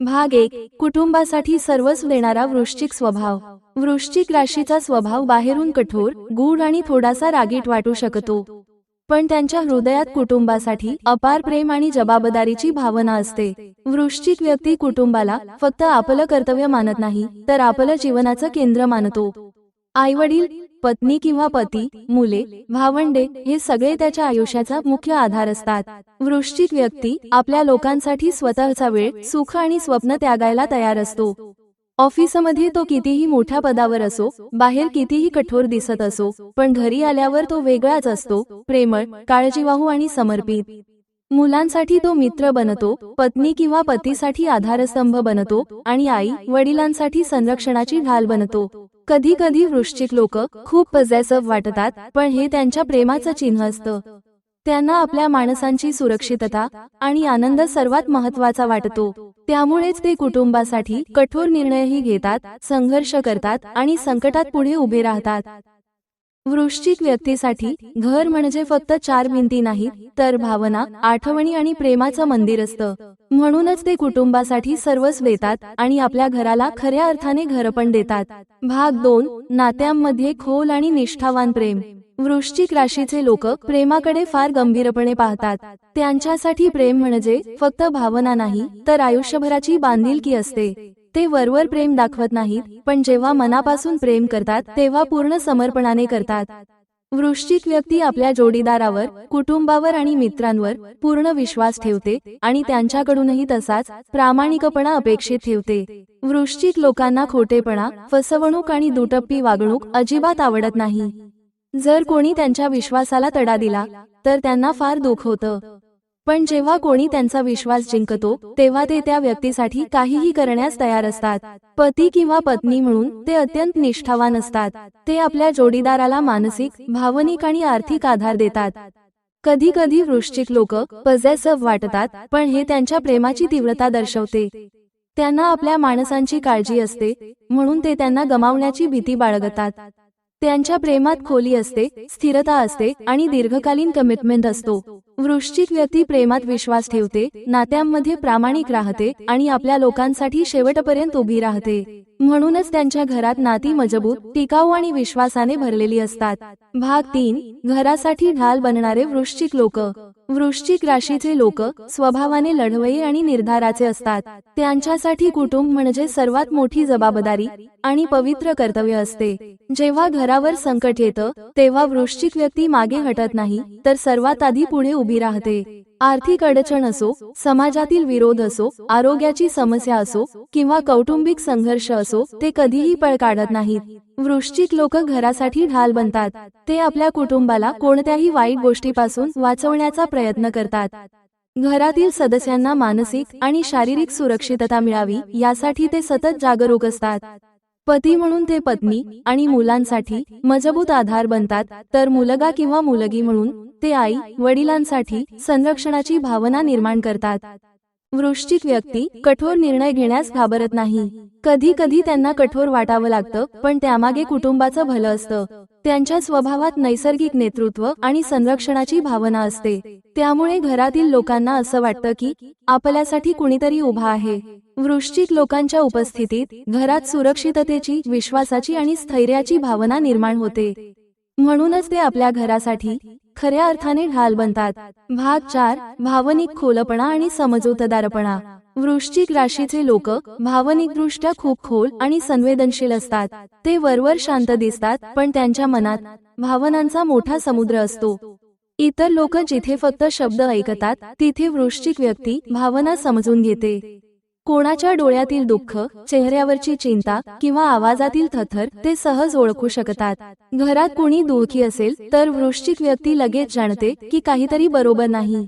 भाग एक कुटुंबासाठी सर्वस्व देणारा वृश्चिक स्वभाव. वृश्चिक राशीचा स्वभाव बाहेरून कठोर गूढ आणि थोडासा रागीट वाटू शकतो. पण त्यांच्या हृदयात कुटुंबासाठी अपार प्रेम आणि जबाबदारीची भावना असते. वृश्चिक व्यक्ती कुटुंबाला फक्त आपलं कर्तव्य मानत नाही तर आपलं जीवनाचं केंद्र मानतो. आईवडील पत्नी किंवा पती मुले भावंडे हे सगळे त्याच्या आयुष्याचा मुख्य आधार असतात. वृश्चिक व्यक्ती आपल्या लोकांसाठी स्वतःचा वेळ सुख आणि स्वप्न त्यागायला तयार असतो. ऑफिसमध्ये तो कितीही मोठ्या पदावर असो बाहेर कितीही कठोर दिसत असो पण घरी आल्यावर तो वेगळाच असतो प्रेमळ काळजीवाहू आणि समर्पित. मुलांसाठी तो मित्र बनतो पत्नी किंवा पतीसाठी आधारस्तंभ बनतो आणि आई वडिलांसाठी संरक्षणाची ढाल बनतो. कधी कधी वृश्चिक लोक खूप पजेसव वाटतात पण हे त्यांच्या प्रेमाचं चिन्ह असतं. त्यांना आपल्या माणसांची सुरक्षितता आणि आनंद सर्वात महत्त्वाचा वाटतो. त्यामुळेच ते कुटुंबासाठी कठोर निर्णयही घेतात संघर्ष करतात आणि संकटात पुढे उभे राहतात. वृश्चिक व्यक्तीसाठी घर म्हणजे फक्त चार भिंती नाही तर भावना आठवणी आणि प्रेमाचं मंदिर असतं. म्हणूनच ते कुटुंबासाठी सर्वस्व देतात आणि आपल्या घराला खऱ्या अर्थाने घर पण देतात. भाग दोन नात्यांमध्ये खोल आणि निष्ठावान प्रेम. वृश्चिक राशीचे लोक प्रेमाकडे फार गंभीरपणे पाहतात. त्यांच्यासाठी प्रेम म्हणजे फक्त भावना नाही तर आयुष्यभराची बांधिलकी असते. ते वरवर प्रेम दाखवत नाहीत पण जेव्हा मनापासून प्रेम करतात तेव्हा पूर्ण समर्पणाने करतात. वृश्चिक व्यक्ती आपल्या जोडीदारावर कुटुंबावर आणि मित्रांवर पूर्ण विश्वास ठेवते आणि त्यांच्याकडूनही तसाच प्रामाणिकपणा अपेक्षित ठेवते. वृश्चिक लोकांना खोटेपणा फसवणूक आणि दुटप्पी वागणूक अजिबात आवडत नाही. जर कोणी त्यांच्या विश्वासाला तडा दिला तर त्यांना फार दुःख होतं. पण जेव्हा कोणी त्यांचा विश्वास जिंकतो तेव्हा ते त्या व्यक्तीसाठी काहीही करण्यास तयार असतात. पती किंवा पत्नी म्हणून ते अत्यंत निष्ठावान असतात. ते आपल्या जोडीदाराला मानसिक भावनिक आणि आर्थिक आधार देतात. कधी कधी वृश्चिक लोक पजेसव वाटतात पण हे त्यांच्या प्रेमाची तीव्रता दर्शवते. त्यांना आपल्या माणसांची काळजी असते म्हणून ते त्यांना गमावण्याची भीती बाळगतात. त्यांच्या प्रेमात खोली असते स्थिरता असते आणि दीर्घकालीन कमिटमेंट असतो. वृश्चिक व्यक्ती प्रेमात विश्वास ठेवते नात्यांमध्ये प्रामाणिक राहते आणि आपल्या लोकांसाठी शेवटपर्यंत उभी राहते. म्हणूनच त्यांच्या घरात नाती मजबूत टिकाऊ आणि विश्वासाने भरलेली असतात. भाग तीन घरासाठी ढाल बनणारे वृश्चिक लोक. वृश्चिक राशीचे लोक स्वभावाने लढवई आणि निर्धाराचे असतात. त्यांच्यासाठी कुटुंब म्हणजे सर्वात मोठी जबाबदारी आणि पवित्र कर्तव्य असते. जेव्हा घरावर संकट येतं तेव्हा वृश्चिक व्यक्ती मागे हटत नाही तर सर्वात आधी पुढे उभी राहते. आर्थिक अडचण असो समाजातील विरोध असो आरोग्याची समस्या असो किंवा कौटुंबिक संघर्ष असो ते कधीही पळ काढत नाहीत. वृश्चिक लोक घरासाठी ढाल बनतात. ते आपल्या कुटुंबाला कोणत्याही वाईट गोष्टीपासून वाचवण्याचा प्रयत्न करतात. घरातील सदस्यांना मानसिक आणि शारीरिक सुरक्षितता मिळावी यासाठी ते सतत जागरूक असतात. पती म्हणून ते पत्नी आणि मुलांसाठी मजबूत आधार बनतात. तर मुलगा किंवा मुलगी म्हणून ते आई वडिलांसाठी संरक्षणाची भावना निर्माण करतात. वृश्चिक व्यक्ती कठोर निर्णय घेण्यास घाबरत नाही. कधी कधी त्यांना कठोर वाटावं लागतं पण त्यामागे कुटुंबाचं भलं असतं. त्यांच्या स्वभावात नैसर्गिक नेतृत्व आणि संरक्षणाची भावना असते. त्यामुळे घरातील लोकांना असं वाटतं की आपल्यासाठी कुणीतरी उभा आहे. वृश्चिक लोकांच्या उपस्थितीत घरात सुरक्षिततेची विश्वासाची आणि स्थैर्याची भावना निर्माण होते. म्हणूनच ते आपल्या घरासाठी खऱ्या अर्थाने ढाल बनतात. भाग चार भावनिक खोलपणा आणि समजूतदारपणा. वृश्चिक राशीचे लोक भावनिकदृष्ट्या खूप खोल आणि संवेदनशील असतात. ते वरवर शांत दिसतात पण त्यांच्या मनात भावनांचा मोठा समुद्र असतो. इतर लोक जिथे फक्त शब्द ऐकतात तिथे वृश्चिक व्यक्ती भावना समजून घेते. कोणाच्या डोळ्यातील दुःख चेहऱ्यावरची चिंता किंवा आवाजातील थथर ते सहज ओळखू शकतात. घरात कोणी दुःखी असेल तर वृश्चिक व्यक्ती लगेच जाणते की काहीतरी बरोबर नाही.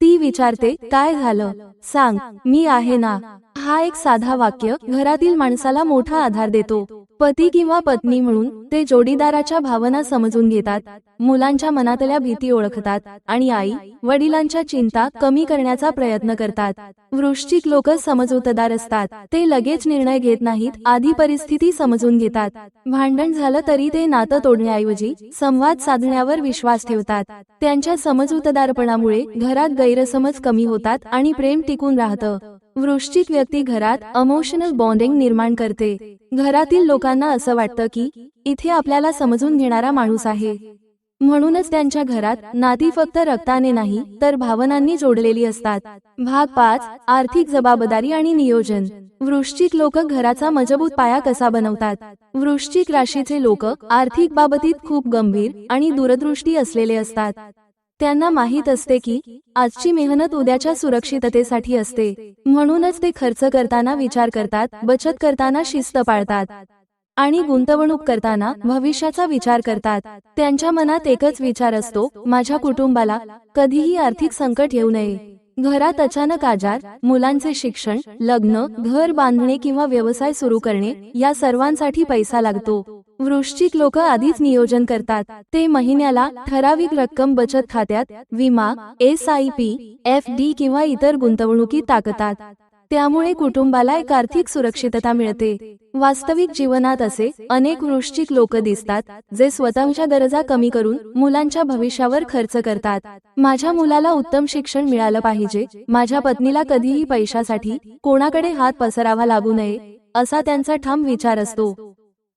ती विचारते काय झालं? सांग मी आहे ना? हा एक साधा वाक्य घरातील माणसाला मोठा आधार देतो. पती किंवा पत्नी म्हणून ते जोडीदाराच्या भावना समजून घेतात मुलांच्या मनातल्या भीती ओळखतात आणि आई वडिलांच्या चिंता कमी करण्याचा प्रयत्न करतात. वृश्चिक लोक समजूतदार असतात ते लगेच निर्णय घेत नाहीत आधी परिस्थिती समजून घेतात. भांडण झालं तरी ते नातं तोडण्याऐवजी संवाद साधण्यावर विश्वास ठेवतात. त्यांच्या समजूतदारपणामुळे घरात गैरसमज कमी होतात आणि प्रेम टिकून राहतं. वृश्चिक व्यक्ती घरात अमोशनल बॉन्डिंग निर्माण करते. घरातील लोकांना असं वाटतं की इथे आपल्याला समजून घेणारा माणूस आहे. म्हणूनच त्यांच्या घरात नाती फक्त रक्ताने नाही तर भावनांनी जोडलेली असतात. भाग पाच आर्थिक जबाबदारी आणि नियोजन. वृश्चिक लोक घराचा मजबूत पाया कसा बनवतात? वृश्चिक राशीचे लोक आर्थिक बाबतीत खूप गंभीर आणि दूरदृष्टी असलेले असतात. त्यांना माहीत असते की आजची मेहनत उद्याच्या सुरक्षिततेसाठी असते. म्हणूनच ते खर्च करताना विचार करतात बचत करताना शिस्त पाळतात आणि गुंतवणूक करताना भविष्याचा विचार करतात. त्यांच्या मनात एकच विचार असतो माझ्या कुटुंबाला कधीही आर्थिक संकट येऊ नये. घरात अचानक आजार मुलांचे शिक्षण लग्न घर बांधणे किंवा व्यवसाय सुरू करणे या सर्वांसाठी पैसा लागतो. वृश्चिक लोक आधीच नियोजन करतात. ते महिन्याला ठराविक रक्कम बचत खात्यात विमा S I P F D किंवा इतर गुंतवणुकीत टाकतात. त्यामुळे कुटुंबाला एक आर्थिक सुरक्षितता मिळते. वास्तविक जीवनात असे अनेक वृश्चिक लोक दिसतात जे स्वतःच्या गरजा कमी करून मुलांच्या भविष्यावर खर्च करतात. माझ्या मुलाला उत्तम शिक्षण मिळालं पाहिजे. माझ्या पत्नीला कधीही पैशासाठी कोणाकडे हात पसरावा लागू नये असा त्यांचा ठाम विचार असतो.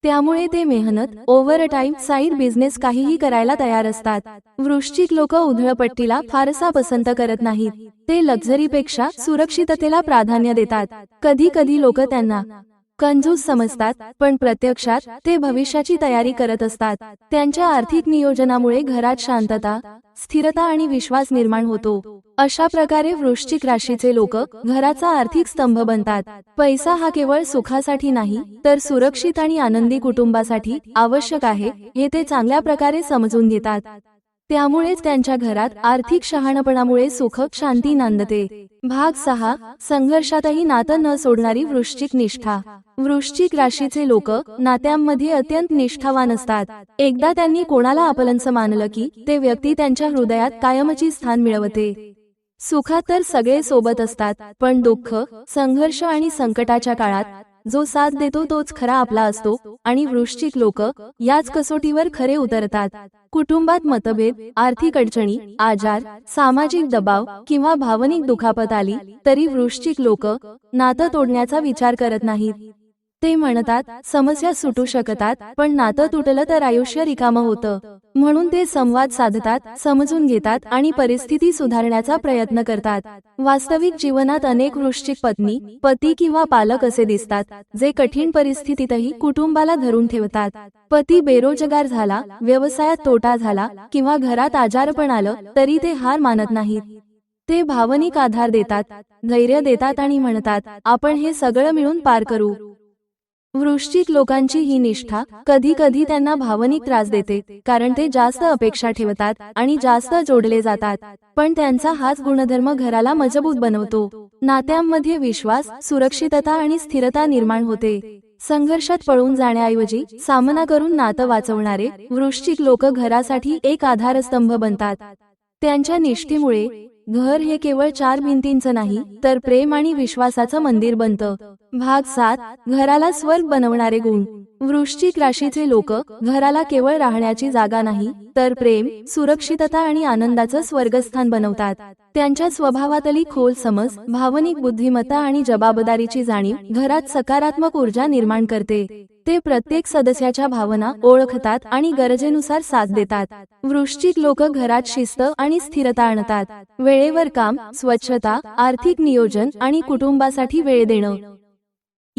त्यामुळे ते मेहनत ओव्हर टाइम साईड बिझनेस काहीही करायला तयार असतात. वृश्चिक लोक उधळपट्टीला फारसा पसंत करत नाहीत. ते लक्झरीपेक्षा सुरक्षिततेला प्राधान्य देतात. कधी कधी लोक त्यांना कंजूस समजतात पण प्रत्यक्षात ते भविष्याची तयारी करत असतात. त्यांच्या आर्थिक नियोजनामुळे घरात शांतता स्थिरता आणि विश्वास निर्माण होतो. अशा प्रकारे वृश्चिक राशीचे लोक घराचा आर्थिक स्तंभ बनतात. पैसा हा केवळ सुखासाठी नाही तर सुरक्षित आणि आनंदी कुटुंबासाठी आवश्यक आहे हे ते चांगल्या प्रकारे समजून घेतात. त्यामुळेच त्यांच्या घरात आर्थिक शहाणपणामुळे सुख शांती नांदते. भाग सहा संघर्षातही नातं न सोडणारी वृश्चिक निष्ठा. वृश्चिक राशीचे लोक नात्यांमध्ये अत्यंत निष्ठावान असतात. एकदा त्यांनी कोणाला आपलंच मानलं की ते व्यक्ती त्यांच्या हृदयात कायमची स्थान मिळवते. सुखात तर सगळे सोबत असतात पण दुःख संघर्ष आणि संकटाच्या काळात जो साथ देतो तोच खरा आपला असतो आणि वृश्चिक लोक याच कसोटीवर खरे उतरतात. कुटुंबात मतभेद आर्थिक अडचणी आजार सामाजिक दबाव किंवा भावनिक दुखापत आली तरी वृश्चिक लोक नातं तोडण्याचा विचार करत नाहीत. ते म्हणतात समस्या सुटू शकतात पण नातं तुटलं तर आयुष्य रिकामं होतं. म्हणून ते संवाद साधतात समजून घेतात आणि परिस्थिती सुधारण्याचा प्रयत्न करतात. वास्तविक जीवनात अनेक वृश्चिक पत्नी पती किंवा पालक असे दिसतात जे कठीण परिस्थितीतही कुटुंबाला धरून ठेवतात. पती बेरोजगार झाला व्यवसायात तोटा झाला किंवा घरात आजारपण आलं तरी ते हार मानत नाहीत. ते भावनिक आधार देतात धैर्य देतात आणि म्हणतात आपण हे सगळं मिळून पार करू. वृश्चिक लोकांची ही निष्ठा कधी कधी त्यांना भावनिक त्रास देते कारण ते जास्त अपेक्षा ठेवतात आणि जास्त जोडले जातात. पण त्यांचा हाच गुणधर्म घराला मजबूत बनवतो. नात्यांमध्ये विश्वास सुरक्षितता आणि स्थिरता निर्माण होते. संघर्षात पळून जाण्याऐवजी सामना करून नातं वाचवणारे वृश्चिक लोक घरासाठी एक आधारस्तंभ बनतात. त्यांच्या निष्ठेमुळे घर हे केवळ चार भिंतींचं नाही तर प्रेम आणि विश्वासाचं मंदिर बनतं. भाग सात घराला स्वर्ग बनवणारे गुण. वृश्चिक राशीचे लोक घराला केवळ राहण्याची जागा नाही तर प्रेम सुरक्षितता आणि आनंदाचं स्वर्गस्थान बनवतात. त्यांच्या स्वभावातली खोल समज भावनिक बुद्धिमत्ता आणि जबाबदारीची जाणीव घरात सकारात्मक ऊर्जा निर्माण करते. ते प्रत्येक सदस्याच्या भावना ओळखतात आणि गरजेनुसार साथ देतात. वृश्चिक लोक घरात शिस्त आणि स्थिरता आणतात. वेळेवर काम स्वच्छता आर्थिक नियोजन आणि कुटुंबासाठी वेळ देणं.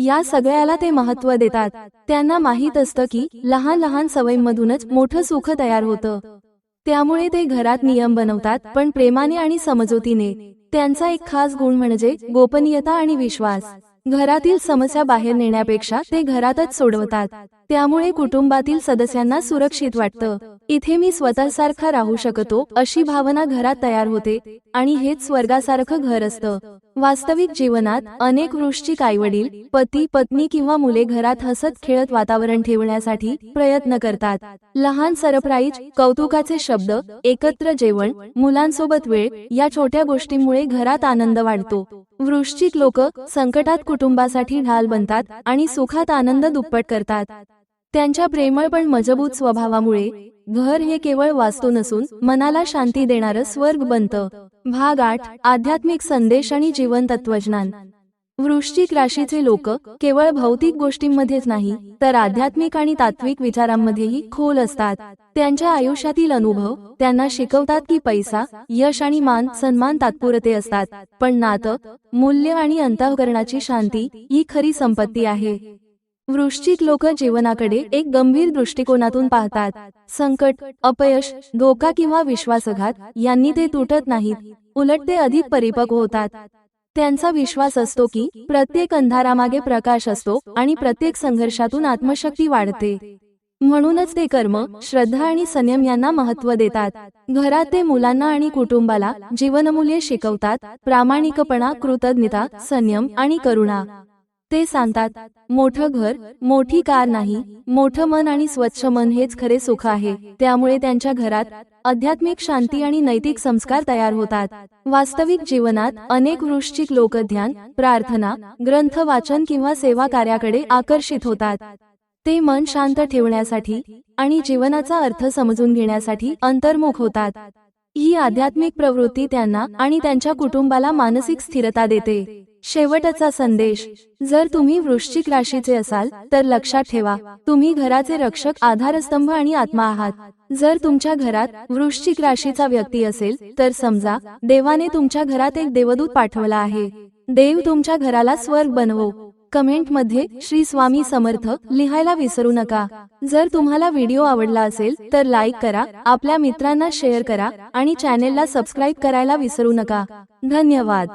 या सगळ्याला ते महत्त्व देतात. त्यांना माहीत असतं की लहान लहान सवयींमधूनच मोठं सुख तयार होतं. त्यामुळे ते घरात नियम बनवतात पण प्रेमाने आणि समजुतीने. त्यांचा एक खास गुण म्हणजे गोपनीयता आणि विश्वास. घरातील समस्या बाहेर नेण्यापेक्षा ते घरातच सोडवतात. त्यामुळे कुटुंबातील सदस्यांना सुरक्षित वाटतं. इथे मी स्वतःसारखा राहू शकतो अशी भावना घरात तयार होते आणि हेच स्वर्गासारखं घर असतं. वास्तविक जीवनात अनेक वृश्चिक आईवडील पती पत्नी किंवा मुले घरात हसत खेळत वातावरण ठेवण्यासाठी प्रयत्न करतात. लहान सरप्राईज कौतुकाचे शब्द एकत्र जेवण मुलांसोबत वेळ या छोट्या गोष्टींमुळे घरात आनंद वाढतो. वृश्चिक लोक संकटात कुटुंबासाठी ढाल बनतात आणि सुखात आनंद दुप्पट करतात. त्यांच्या प्रेमळ पण मजबूत स्वभावामुळे घर हे केवळ वास्तू नसून मनाला शांती देणारं स्वर्ग बनतं. भाग आठ आध्यात्मिक संदेश आणि जीवन तत्वज्ञान वृश्चिक राशीचे लोक केवळ भौतिक गोष्टींमध्येच नाही तर आध्यात्मिक आणि तात्विक विचारांमध्येही खोल असतात. त्यांच्या आयुष्यातील अनुभव त्यांना शिकवतात की पैसा यश आणि मान सन्मान तात्पुरते असतात. पण नातं मूल्य आणि अंतःकरणाची शांती ही खरी संपत्ती आहे. वृश्चिक लोक जीवनाकडे एक गंभीर दृष्टिकोनातून पाहतात. संकट अपयश धोका किंवा विश्वासघात यांनी ते तुटत नाहीत. उलट ते अधिक परिपक्व होतात. त्यांचा विश्वास असतो की प्रत्येक अंधारामागे प्रकाश असतो आणि प्रत्येक संघर्षातून आत्मशक्ती वाढते. म्हणूनच ते कर्म श्रद्धा आणि संयम यांना महत्त्व देतात. घरात ते मुलांना आणि कुटुंबाला जीवनमूल्ये शिकवतात. प्रामाणिकपणा कृतज्ञता संयम आणि करुणा. ते सांगतात मोठं घर मोठी कार नाही मोठं मन आणि स्वच्छ मन हेच खरे सुख आहे. त्यामुळे त्यांच्या घरात आध्यात्मिक शांती आणि नैतिक संस्कार तयार होतात. वास्तविक जीवनात अनेक वृश्चिक लोक ध्यान प्रार्थना ग्रंथ वाचन किंवा सेवा कार्याकडे आकर्षित होतात. ते मन शांत ठेवण्यासाठी आणि जीवनाचा अर्थ समजून घेण्यासाठी अंतर्मुख होतात. ही आध्यात्मिक प्रवृत्ती त्यांना आणि त्यांच्या कुटुंबाला मानसिक स्थिरता देते. शेवटचा संदेश. जर तुम्ही वृश्चिक राशीचे असाल तर लक्षात ठेवा तुम्ही घराचे रक्षक आधारस्तंभ आणि आत्मा आहात. जर तुमच्या घरात वृश्चिक राशीचा व्यक्ती असेल तर समजा देवाने तुमच्या घरात एक देवदूत पाठवला आहे. देव तुमच्या घराला स्वर्ग बनवो. कमेंटमध्ये श्री स्वामी समर्थ लिहायला विसरू नका. जर तुम्हाला व्हिडिओ आवडला असेल तर लाईक करा आपल्या मित्रांना शेअर करा आणि चॅनेलला सबस्क्राईब करायला विसरू नका. धन्यवाद.